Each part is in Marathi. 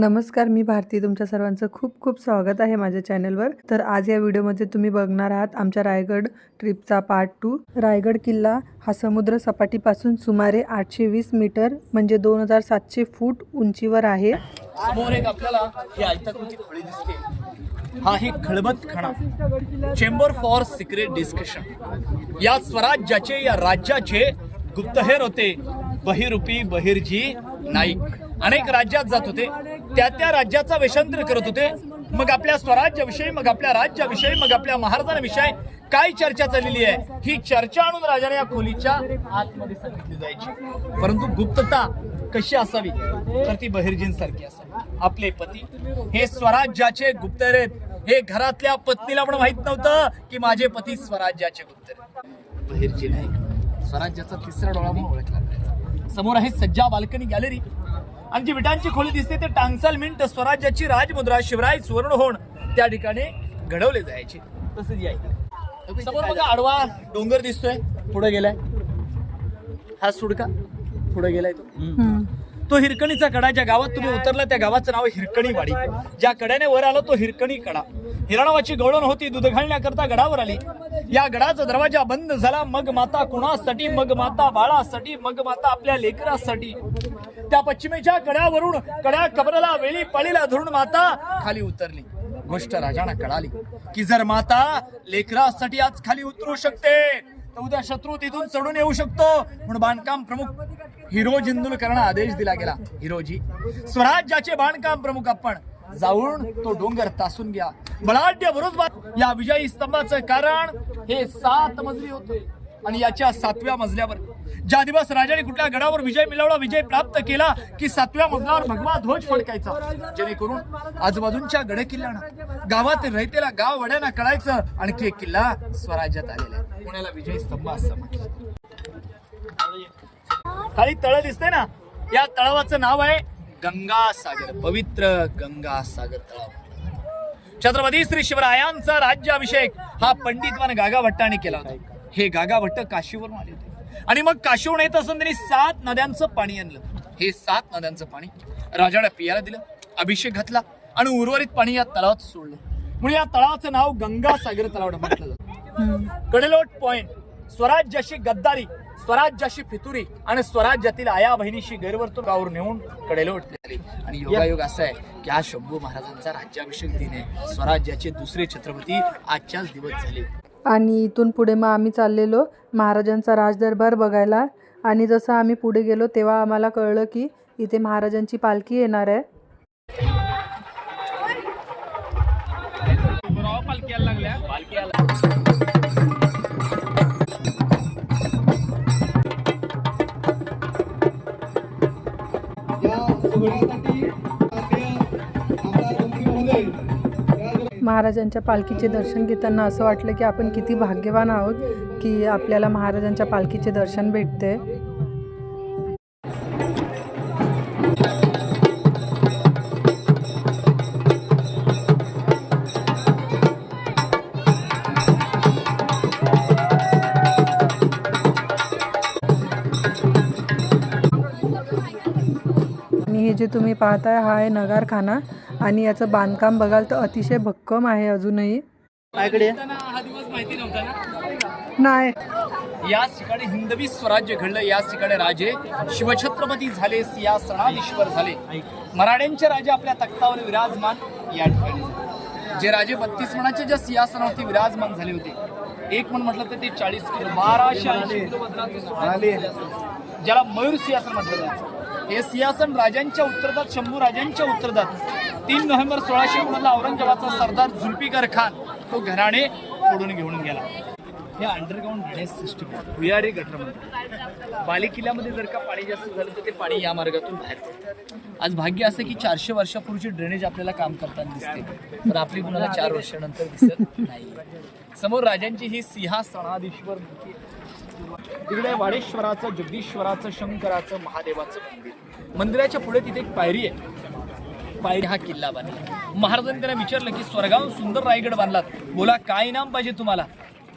नमस्कार मी भारती. तुमच्या सर्वांचं खूप खूप स्वागत आहे माझ्या चॅनलवर. तर आज या व्हिडिओमध्ये तुम्ही बघणार आहात आमच्या रायगड ट्रिपचा पार्ट टू रायगड किल्ला हा समुद्र सपाटीपासून सुमारे आठशे वीस मीटर म्हणजे दोन हजार सातशे फूट उंचीवर आहे. समोर एक आपल्याला ही आयताकृती खोली दिसते. हा ही खळबत खणा. चेंबर फॉर सिक्रेट डिस्कशन या स्वराज्याचे या राज्याचे गुप्तहेर होते बहिरूपी बहिर्जी नाईक. अनेक राज्यात जात होते. त्या त्या राज्याचा वेषांतर करत होते. मग आपल्या स्वराज्याविषयी मग आपल्या राज्याविषयी मग आपल्या महाराजांविषयी काय चर्चा चाललेली आहे? ही चर्चा आणून राजाने या खोलीच्या आतमध्ये सांगितली जायची. परंतु गुप्तता कशी असावी? तर ती बहिर्जींसारखी असावी. आपले पती. हे स्वराज्याचे गुप्तहेर आहेत हे घरातल्या पत्नीला पण माहीत नव्हतं की माझे पती स्वराज्याचे गुप्तहेर बहिर्जी नाही. स्वराज्याचा तिसरा डोळा म्हणून ओळखला जायचा. समोर आहे सज्जा बाल्कनी गॅलरी. आणि जी विटांची खोली दिसते ते टांगसाल मिंट स्वराज्याची राजमुद्रा शिवराय सुवर्णहोण त्या ठिकाणी घडवले जायचे. तसंच याय समोर बघा आडवा डोंगर दिसतोय. पुढे गेलाय. हा सुडका. पुढे गेलाय तो. तो हिरकणीचा कडा ज्या गावात तुम्ही उतरला त्या गावाचं नाव हिरकणी वाडी ज्या कड्याने वर आलो तो हिरकणी कडा. हिराणावाची गवळण होती दूध घालण्याकरता गडावर आली. या गडाचा दरवाजा बंद झाला. मग माता कुणासाठी मग माता बाळासाठी मग माता आपल्या लेकरासाठी. त्या पश्चिमेच्या कड्यावरून कड्या कबराला वेळी पळीला धरून माता खाली उतरली. गोष्ट राजाना कळाली की जर माता लेकरासाठी आज खाली उतरू शकते तर उद्या शत्रू तिथून चढून येऊ शकतो. म्हणून बांधकाम प्रमुख हिरो करणं आदेश दिला गेला. हिरोजी स्वराज्याचे बांधकाम प्रमुख आपण. जाऊन तो डोंगर तासून घ्या. बलाढ्य बरोबर या विजयी स्तंभाचं कारण हे सात मजली होते. आणि याच्या सातव्या मजल्यावर. ज्या दिवस राजाने कुठल्या गडावर विजय मिळवला विजय प्राप्त केला की सातव्या मजल्यावर भगवा ध्वज फडकायचा. जेणेकरून आजूबाजूंच्या गड किल्ल्याना गावातील रहितेला गाव वड्याना कळायचं आणखी एक किल्ला स्वराज्यात आलेला आहे. पुण्याला विजय स्तंभ असं म्हटलं खाली तळ दिसतंय ना? या तळावाचं नाव आहे गंगासागर पवित्र गंगासागर तळाव. छत्रपती श्री शिवरायांचा राज्याभिषेक हा पंडितवान गागा भट्टाने केला होता. हे गागा भट्ट काशीवरून आले होते. आणि मग काशीवरून येत असताना त्यांनी सात नद्यांचं पाणी आणलं. हे सात नद्यांचं पाणी राजाला पियाला दिलं अभिषेक घातला आणि उर्वरित पाणी या तलावात सोडलं. म्हणून या तळाचं नाव गंगा सागर तलाव म्हटलं जातं कडेलोट पॉइंट स्वराज्याशी गद्दारी स्वराज्याशी फितुरी आणि स्वराज्यातील आया बहिणीशी गैरवर्तुळावर नेऊन कडेलोट झाली आणि योगायोग असा आहे की हा शंभू महाराजांचा राज्याभिषेक दिन आहे. स्वराज्याचे दुसरे छत्रपती आजच्याच दिवस झाले. आणि इथून पुढे मग आम्ही चाललेलो महाराजांचा राजदरबार बघायला. आणि जसं आम्ही पुढे गेलो तेव्हा आम्हाला कळलं की इथे महाराजांची पालखी येणार आहे. या महाराजांच्या पालखीचे दर्शन घेताना असं वाटलं की आपण किती भाग्यवान आहोत की आपल्याला महाराजांच्या पालखीचे दर्शन भेटते. जे तुम्ही पाहताय हा आहे नगारखाना. आणि याचं बांधकाम बघाल तर अतिशय भक्कम आहे अजूनही. हा दिवस माहिती नव्हता ना नाही. याच ठिकाणी हिंदवी स्वराज्य घडलं याच ठिकाणी राजे शिवछत्रपती झाले सिंहासनाधीश्वर झाले. मराठ्यांचे राजे आपल्या तख्तावर विराजमान या ठिकाणी. जे राजे बत्तीस मणाचे ज्या सिंहासनावरती विराजमान झाले होते. एक म्हण म्हटलं तर ते चाळीस किलो बाराशे. ज्याला मयूर सिंहासन म्हटलं जायचं. हे सिंहासन राजांच्या उत्तरदात शंभू राजांच्या उत्तरदात. तीन नोव्हेंबर सोळाशे मधला औरंगाबादचा सरदार जुल्फिकार खान तो घराणे फोडून घेऊन गेला. हे अंडरग्राऊंड ड्रेनेज सिस्टम भुयारी गटर म्हणतात बाले किल्ल्यामध्ये जर का पाणी जास्त झालं तर ते पाणी या मार्गातून बाहेर पडतं. आज भाग्य असं की चारशे वर्षापूर्वीची ड्रेनेज आपल्याला काम करताना दिसते तर आपली कुणाला चार वर्षानंतर दिसत नाही. समोर राजांची ही सिंहासनाधीश्वर मूर्ती तिकडे वाडेश्वराचं जगदीश्वराचं शंकराचं महादेवाचं मंदिर. मंदिराच्या पुढे तिथे एक पायरी आहे. पायरी हा किल्ला बांधला. महाराजांनी त्यांना विचारलं की स्वर्गाहून सुंदर रायगड बांधलात. बोला काय इनाम पाहिजे तुम्हाला?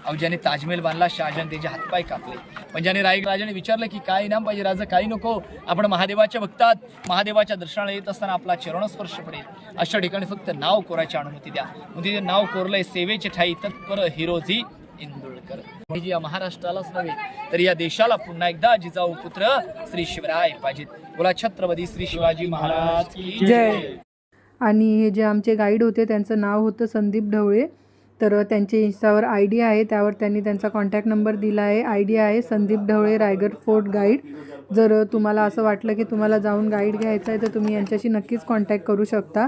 अहो ज्याने ताजमहल बांधला शहाजहान त्याचे हातपाय कापले. पण ज्याने रायगड राजाने विचारलं की काय इनाम पाहिजे राजा? काही नको. आपण महादेवाच्या भक्तात. महादेवाच्या दर्शनाला येत असताना आपला चरणस्पर्श पडेल. अशा ठिकाणी फक्त नाव कोरायची अनुमती द्या. म्हणजे मग तिथे नाव कोरलंय सेवेचे ठाई तत्पर हिरोजी इंदुळकर. हे या महाराष्ट्रालाच नव्हे तर या देशाला पुन्हा एकदा जिजाऊ पुत्र श्री शिवराय पाहिजेत. बोला छत्रपती श्री शिवाजी महाराज जय. आणि हे जे आमचे गाईड होते त्यांचं नाव होतं संदीप ढवळे. तर त्यांचे इन्स्टावर आय डी आहे त्यावर त्यांनी त्यांचा कॉन्टॅक्ट नंबर दिला आहे. आय डी आहे संदीप ढवळे रायगड फोर्ट गाईड जर तुम्हाला असं वाटलं की तुम्हाला जाऊन गाईड घ्यायचं आहे तर तुम्ही यांच्याशी नक्कीच कॉन्टॅक्ट करू शकता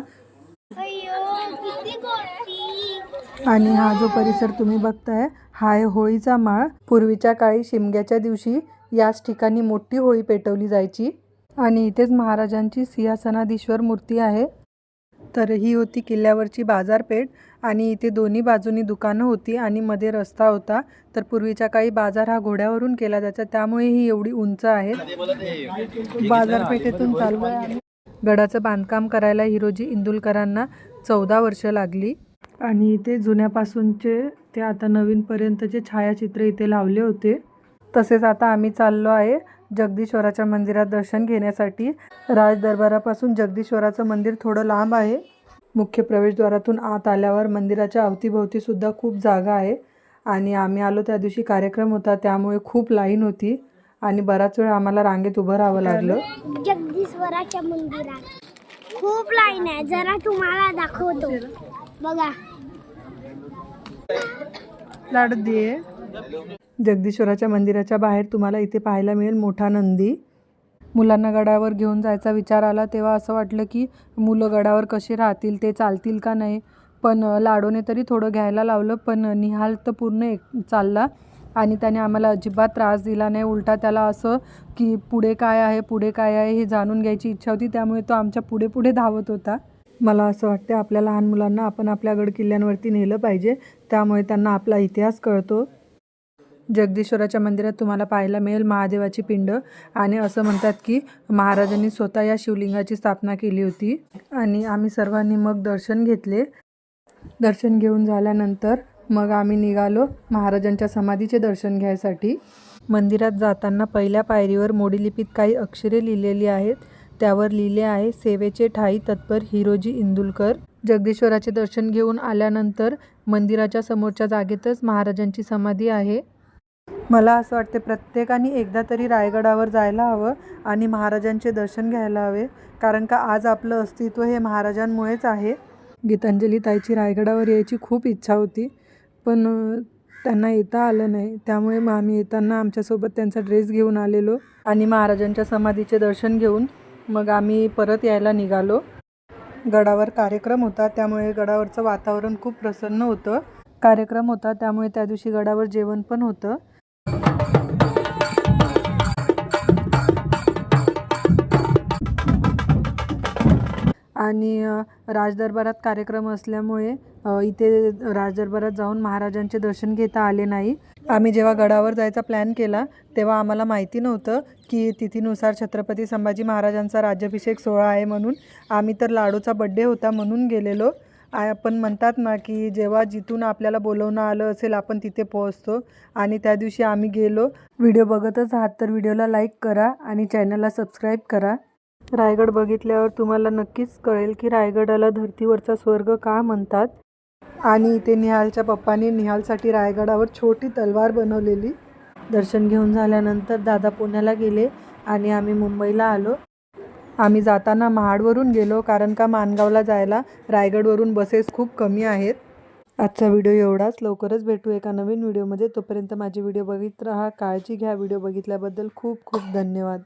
अय्यो किती गोष्टी आणि हा जो परिसर तुम्ही बघताय हा आहे होळीचा माळ. पूर्वीच्या काळी शिमग्याच्या दिवशी याच ठिकाणी मोठी होळी पेटवली जायची. आणि इथेच महाराजांची सिंहासनाधीश्वर मूर्ती आहे. तर ही होती किल्ल्यावरची बाजारपेठ. आणि इथे दोन्ही बाजूनी दुकानं होती आणि मध्ये रस्ता होता. तर पूर्वीच्या काळी बाजार हा घोड्यावरून केला जायचा. त्यामुळे ही एवढी उंच आहे. बाजारपेठेतून चालू आहे गडाचं बांधकाम करायला हिरोजी इंदुलकरांना चौदा वर्ष लागली. आणि इथे जुन्यापासूनचे ते आता नवीनपर्यंतचे छायाचित्र इथे लावले होते. तसेच आता आम्ही चाललो आहे जगदीश्वराच्या मंदिरात दर्शन घेण्यासाठी. राज दरबारापासून जगदीश्वराचं मंदिर थोडं लांब आहे. मुख्य प्रवेशद्वारातून आत आल्यावर मंदिराच्या अवतीभोवतीसुद्धा खूप जागा आहे. आणि आम्ही आलो त्या दिवशी कार्यक्रम होता त्यामुळे खूप लाईन होती. आणि बराच वेळ आम्हाला रांगेत उभं राहावं लागलं. जगदीश्वराच्या मंदिरात. खूप लाईन आहे जरा तुम्हाला दाखवतो. बघा. लाड दे जगदीश्वराच्या मंदिराच्या बाहेर तुम्हाला इथे पाहायला मिळेल मोठा नंदी. मुलांना गडावर घेऊन जायचा विचार आला तेव्हा असं वाटलं की मुलं गडावर कसे राहतील ते चालतील का नाही. पण लाडोने तरी थोडं घ्यायला लावलं पण निहाल तर पूर्ण एक चालला आणि त्याने आम्हाला अजिबात त्रास दिला नाही. उलटा त्याला असं की पुढे काय आहे पुढे काय आहे हे जाणून घ्यायची इच्छा होती. त्यामुळे तो आमच्या पुढे पुढे धावत होता. मला असं वाटते आपल्या लहान मुलांना आपण आपल्या गड किल्ल्यांवरती नेलं पाहिजे. त्यामुळे त्यांना आपला इतिहास कळतो. जगदीश्वराच्या मंदिरात तुम्हाला पाहायला मिळेल महादेवाची पिंड. आणि असं म्हणतात की महाराजांनी स्वतः या शिवलिंगाची स्थापना केली होती. आणि आम्ही सर्वांनी मग दर्शन घेतले. दर्शन घेऊन झाल्यानंतर मग आम्ही निघालो महाराजांच्या समाधीचे दर्शन घ्यायसाठी. मंदिरात जाताना पहिल्या पायरीवर मोडीलिपीत काही अक्षरे लिहिलेली आहेत. त्यावर लिहिले आहे सेवेचे ठाई तत्पर हिरोजी इंदुलकर. जगदीश्वराचे दर्शन घेऊन आल्यानंतर मंदिराच्या समोरच्या जागेतच महाराजांची समाधी आहे. मला असं वाटते प्रत्येकाने एकदा तरी रायगडावर जायला हवं आणि महाराजांचे दर्शन घ्यायला हवे कारण का आज आपलं अस्तित्व हे महाराजांमुळेच आहे. गीतांजली ताईची रायगडावर यायची खूप इच्छा होती पण त्यांना येता आलं नाही. त्यामुळे मग आम्ही येताना आमच्यासोबत त्यांचा ड्रेस घेऊन आलेलो आणि महाराजांच्या समाधीचे दर्शन घेऊन मग आम्ही परत यायला निघालो. गडावर कार्यक्रम होता त्यामुळे गडावरचं वातावरण खूप प्रसन्न होतं. कार्यक्रम होता त्यामुळे त्या दिवशी गडावर जेवण पण होतं. आणि राजदरबारात कार्यक्रम असल्यामुळे इथे राजदरबारात जाऊन महाराजांचे दर्शन घेता आले नाही. आम्ही जेव्हा गडावर जायचा प्लॅन केला तेव्हा आम्हाला माहिती नव्हतं की तिथीनुसार छत्रपती संभाजी महाराजांचा राज्याभिषेक सोहळा आहे म्हणून आम्ही तर लाडूचा बड्डे होता म्हणून गेलेलो. आय पण म्हणतात ना की जेव्हा जिथून आपल्याला बोलवणं आलं असेल आपण तिथे पोहोचतो आणि त्या दिवशी आम्ही गेलो. व्हिडिओ बघतच आहात तर व्हिडिओला लाईक करा आणि चॅनलला सबस्क्राईब करा. रायगड बघितल्यावर तुम्हाला नक्कीच कळेल की रायगडाला धर्तीवरचा स्वर्ग का म्हणतात? आणि इथे निहालच्या पप्पाने निहालसाठी रायगडावर छोटी तलवार बनवलेली. दर्शन घेऊन झाल्यानंतर दादा पुण्याला गेले आणि आम्ही मुंबईला आलो. आम्ही जाताना महाडवरून गेलो कारण का मानगावला जायला रायगडवरून बसेस खूप कमी आहेत. आजचा व्हिडिओ एवढाच. लवकरच भेटू एका नवीन व्हिडिओमध्ये. तोपर्यंत माझे व्हिडिओ बघित राहा. काळजी घ्या. व्हिडिओ बघितल्याबद्दल खूप खूप धन्यवाद.